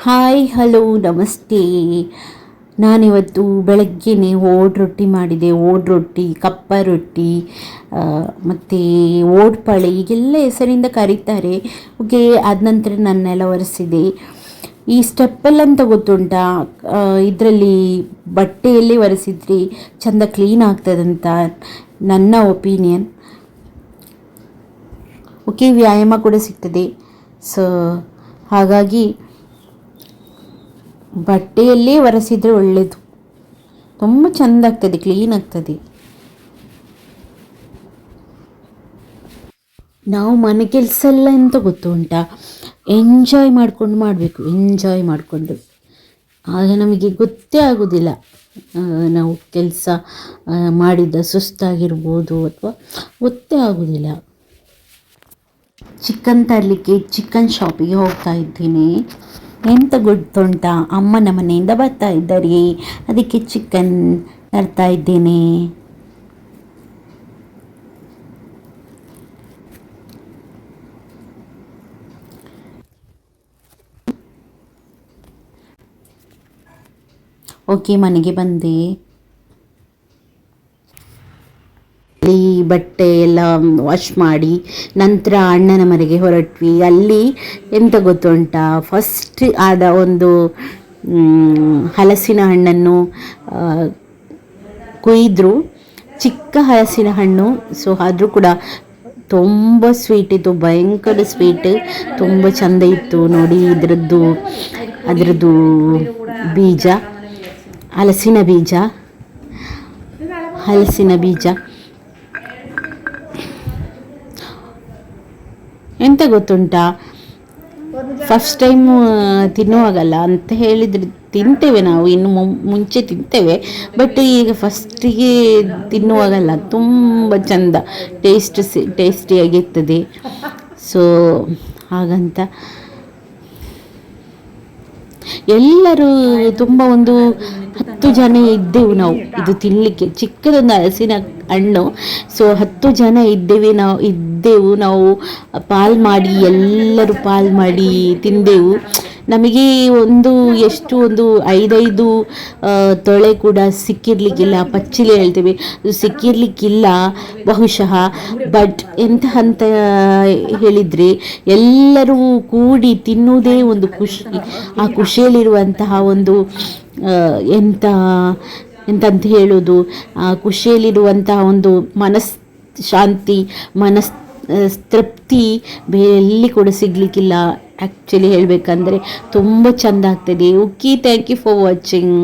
Hi, hello, ನಮಸ್ತೆ. ನಾನಿವತ್ತು ಬೆಳಗ್ಗೆನೆ ಓಡ್ ರೊಟ್ಟಿ ಮಾಡಿದೆ. ಓಡ್ ರೊಟ್ಟಿ, ಕಪ್ಪ ರೊಟ್ಟಿ ಮತ್ತು ಓಡ್ಪಳೆ ಈಗೆಲ್ಲ ಹೆಸರಿಂದ ಕರೀತಾರೆ. ಓಕೆ ಆದ ನಂತರ ನನ್ನೆಲ್ಲ ಒರೆಸಿದೆ. ಈ ಸ್ಟೆಪ್ಪೆಲ್ಲ ಅಂತ ಗೊತ್ತುಂಟಾ ಇದರಲ್ಲಿ ಬಟ್ಟೆಯಲ್ಲಿ ಒರೆಸಿದ್ರೆ ಚೆಂದ ಕ್ಲೀನ್ ಆಗ್ತದಂತ ನನ್ನ ಒಪಿನಿಯನ್. ಓಕೆ, ವ್ಯಾಯಾಮ ಕೂಡ ಸಿಗ್ತದೆ. ಸೊ, ಹಾಗಾಗಿ ಬಟ್ಟೆಯಲ್ಲೇ ಒರೆಸಿದರೆ ಒಳ್ಳೆಯದು ತುಂಬ ಚೆಂದ ಆಗ್ತದೆ ಕ್ಲೀನ್ ಆಗ್ತದೆ. ನಾವು ಮನೆ ಕೆಲಸ ಎಲ್ಲ ಎಂತ ಗೊತ್ತು ಉಂಟಾ? ಎಂಜಾಯ್ ಮಾಡಿಕೊಂಡು ಮಾಡಬೇಕು ಎಂಜಾಯ್ ಮಾಡಿಕೊಂಡು. ಆಗ ನಮಗೆ ಗೊತ್ತೇ ಆಗೋದಿಲ್ಲ. ನಾವು ಕೆಲಸ ಮಾಡಿದ ಸುಸ್ತಾಗಿರ್ಬೋದು ಅಥವಾ ಗೊತ್ತೇ ಆಗೋದಿಲ್ಲ. ಚಿಕನ್ ತರಲಿಕ್ಕೆ, ಚಿಕನ್ ಶಾಪಿಗೆ ಹೋಗ್ತಾ ಇದ್ದೀನಿ. ಎಂತ ಗೊತ್ತುಂಟಾ ಅಮ್ಮನ ಮನೆಯಿಂದ ಬರ್ತಾ ಇದ್ದಾರೆ ಅದಕ್ಕೆ ಚಿಕನ್ ತರ್ತಾ ಇದ್ದೇನೆ. ಓಕೆ ಮನೆಗೆ ಬಂದೆ. ಅಲ್ಲಿ ಬಟ್ಟೆ ಎಲ್ಲ ವಾಶ್ ಮಾಡಿ, ನಂತರ ಅಣ್ಣನ ಮನೆಗೆ ಹೊರಟ್ವಿ. ಅಲ್ಲಿ ಎಂತ ಗೊತ್ತುಂಟಾ? ಫಸ್ಟ್ ಆದ ಒಂದು ಹಲಸಿನ ಹಣ್ಣನ್ನು ಕೊಯ್ದರು. ಚಿಕ್ಕ ಹಲಸಿನ ಹಣ್ಣು ಸೊ ಆದರೂ ಕೂಡ ತುಂಬ ಸ್ವೀಟ್ ಇತ್ತು, ಭಯಂಕರ ಸ್ವೀಟ್ ತುಂಬ ಚಂದ ಇತ್ತು ನೋಡಿ ಇದರದ್ದು, ಅದರದ್ದು ಬೀಜ, ಹಲಸಿನ ಬೀಜ ಹಲಸಿನ ಬೀಜ. ಎಂತ ಗೊತ್ತುಂಟಾ? ಫಸ್ಟ್ ಟೈಮ್ ತಿನ್ನುವಾಗಲ್ಲ ಅಂತ ಹೇಳಿದ್ರೆ ತಿಂತೇವೆ ನಾವು, ಇನ್ನು ಮುಂಚೆ ತಿಂತೇವೆ. ಬಟ್ ಈಗ ಫಸ್ಟಿಗೆ ತಿನ್ನುವಾಗಲ್ಲ, ತುಂಬ ಚಂದ ಟೇಸ್ಟ್ ಟೇಸ್ಟಿಯಾಗಿರ್ತದೆ ಸೊ ಹಾಗಂತ. ಎಲ್ಲರೂ ತುಂಬ ಒಂದು ಹತ್ತು ಜನ ಇದ್ದೆವು ನಾವು. ಇದು ತಿನ್ನಲಿಕ್ಕೆ ಚಿಕ್ಕದೊಂದು ಹಲಸಿನ ಹಣ್ಣು. ಸೊ ಹತ್ತು ಜನ ಇದ್ದೇವೆ ನಾವು, ಇದ್ದೆವು ನಾವು. ಪಾಲ್ ಮಾಡಿ, ಎಲ್ಲರೂ ಪಾಲ್ ಮಾಡಿ ತಿಂದೆವು. ನಮಗೆ ಒಂದು ಎಷ್ಟು ಒಂದು ಐದೈದು ತೊಳೆ ಕೂಡ ಸಿಕ್ಕಿರ್ಲಿಕ್ಕಿಲ್ಲ, ಪಚ್ಚಿಲೆ ಹೇಳ್ತೀವಿ. ಸಿಕ್ಕಿರ್ಲಿಕ್ಕಿಲ್ಲ ಬಹುಶಃ ಬಟ್ ಎಂತ ಅಂತ ಹೇಳಿದರೆ ಎಲ್ಲರೂ ಕೂಡಿ ತಿನ್ನುವುದೇ ಒಂದು ಖುಷಿ. ಆ ಖುಷಿಯಲ್ಲಿರುವಂತಹ ಒಂದು ಎಂತ, ಎಂತಂತ ಹೇಳೋದು? ಆ ಖುಷಿಯಲ್ಲಿರುವಂತಹ ಒಂದು ಮನಸ್ ಶಾಂತಿ ಮನಸ್ ತೃಪ್ತಿ ಬೇರೆ ಎಲ್ಲಿ ಕೂಡ ಸಿಗಲಿಕ್ಕಿಲ್ಲ. ಆ್ಯಕ್ಚುಲಿ ಹೇಳಬೇಕಂದ್ರೆ ತುಂಬ ಚೆಂದ ಆಗ್ತದೆ. Okay thank you for watching